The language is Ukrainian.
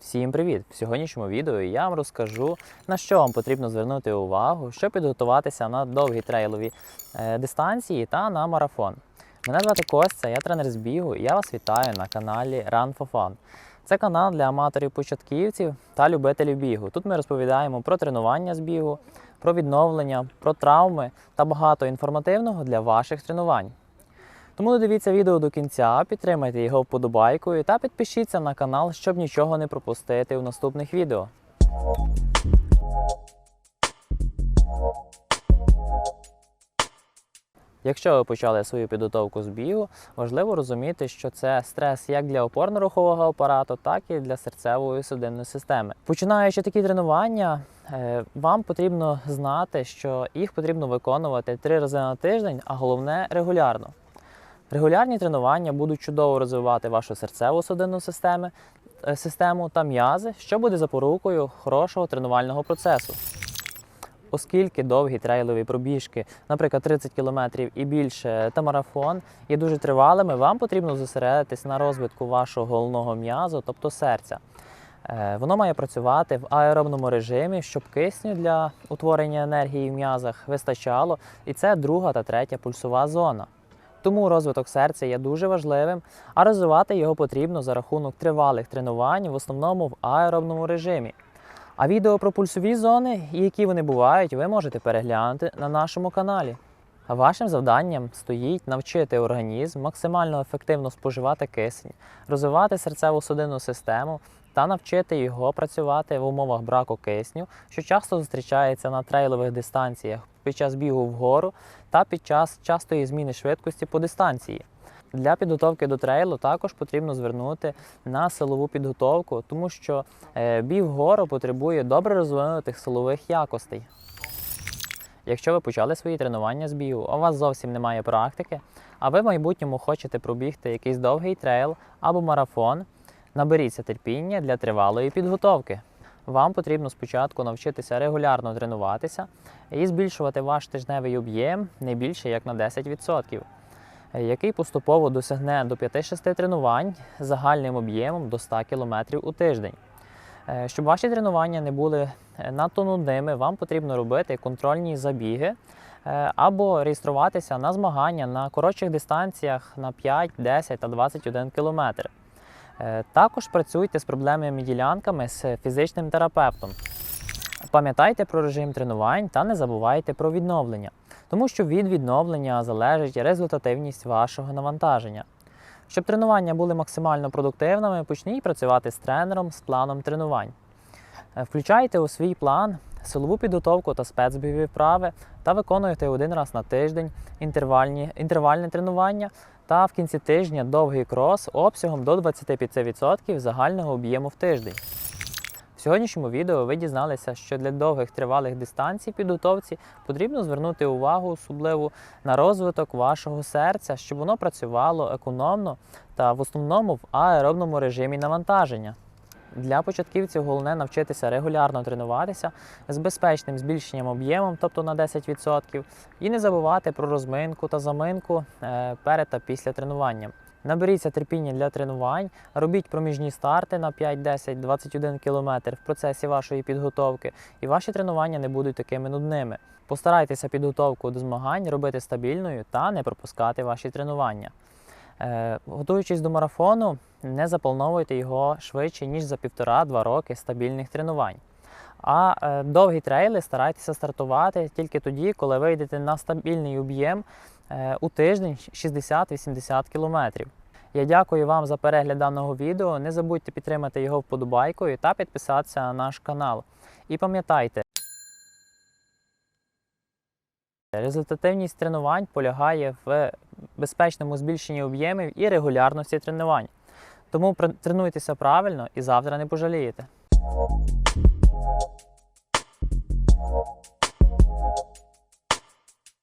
Всім привіт! В сьогоднішньому відео я вам розкажу, на що вам потрібно звернути увагу, щоб підготуватися на довгі трейлові е, дистанції та на марафон. Мене звати Костя, я тренер з бігу і я вас вітаю на каналі Run for Fun. Це канал для аматорів-початківців та любителів бігу. Тут ми розповідаємо про тренування з бігу, про відновлення, про травми та багато інформативного для ваших тренувань. Тому додивіться відео до кінця, підтримайте його вподобайкою та підпишіться на канал, щоб нічого не пропустити в наступних відео. Якщо ви почали свою підготовку з бігу, важливо розуміти, що це стрес як для опорно-рухового апарату, так і для серцевої судинної системи. Починаючи такі тренування, е, вам потрібно знати, що їх потрібно виконувати три рази на тиждень, а головне регулярно. Регулярні тренування будуть чудово розвивати вашу серцеву судинну систему, е, систему та м'язи, що буде запорукою хорошого тренувального процесу. Оскільки довгі трейлові пробіжки, наприклад, 30 км і більше та марафон, є дуже тривалими, вам потрібно зосередитись на розвитку вашого головного м'язу, тобто серця. Е, Воно має працювати в аеробному режимі, щоб кисню для утворення енергії в м'язах вистачало, і це друга та третя пульсова зона. Тому розвиток серця є дуже важливим, а розвивати його потрібно за рахунок тривалих тренувань, в основному в аеробному режимі. А відео про пульсові зони і які вони бувають, ви можете переглянути на нашому каналі. Вашим завданням стоїть навчити організм максимально ефективно споживати кисень, розвивати серцево-судинну систему та навчити його працювати в умовах браку кисню, що часто зустрічається на трейлових дистанціях під час бігу вгору та під час частої зміни швидкості по дистанції. Для підготовки до трейлу також потрібно звернути на силову підготовку, тому що е, біг вгору потребує добре розвинутих силових якостей. Якщо ви почали свої тренування з бігу, у вас зовсім немає практики, а ви в майбутньому хочете пробігти якийсь довгий трейл або марафон, наберіться терпіння для тривалої підготовки. Вам потрібно спочатку навчитися регулярно тренуватися і збільшувати ваш тижневий об'єм не більше як на 10%, е, який поступово досягне до 5-6 тренувань загальним об'ємом до 100 км у тиждень. Е, Щоб ваші тренування не були е, надто нудними, вам потрібно робити контрольні забіги е, або реєструватися на змагання на коротших дистанціях на 5, 10 та 21 км. Е, Також працюйте з проблемними ділянками з фізичним терапевтом. Пам'ятайте про режим тренувань та не забувайте про відновлення, тому що від відновлення залежить результативність вашого навантаження. Щоб тренування були максимально продуктивними, почніть працювати з тренером з планом тренувань. Е, Включайте у свій план силову підготовку та спецбійові вправи та виконуйте один раз на тиждень інтервальні, інтервальне тренування та в кінці тижня довгий крос обсягом до 25% загального об'єму в тиждень. В сьогоднішньому відео ви дізналися, що для довгих тривалих дистанцій підготовці потрібно звернути увагу особливо на розвиток вашого серця, щоб воно працювало економно та в основному в аеробному режимі навантаження. Для початківців головне навчитися регулярно тренуватися з безпечним збільшенням об'ємом, тобто на 10%, і не забувати про розминку та заминку е, перед та після тренування. Наберіться терпіння для тренувань, робіть проміжні старти на 5, 10, 21 км в процесі вашої підготовки, і ваші тренування не будуть такими нудними. Постарайтеся підготовку до змагань робити стабільною та не пропускати ваші тренування. Е, Готуючись до марафону, не заплановуйте його швидше, ніж за півтора-два роки стабільних тренувань. А е, довгі трейли старайтеся стартувати тільки тоді, коли ви йдете на стабільний об'єм е, у тиждень 60-80 км. Я дякую вам за перегляд даного відео. Не забудьте підтримати його вподобайкою та підписатися на наш канал. І пам'ятайте, результативність тренувань полягає в безпечному збільшенні об'ємів і регулярності тренувань. Тому тренуйтеся правильно і завтра не пожалієте.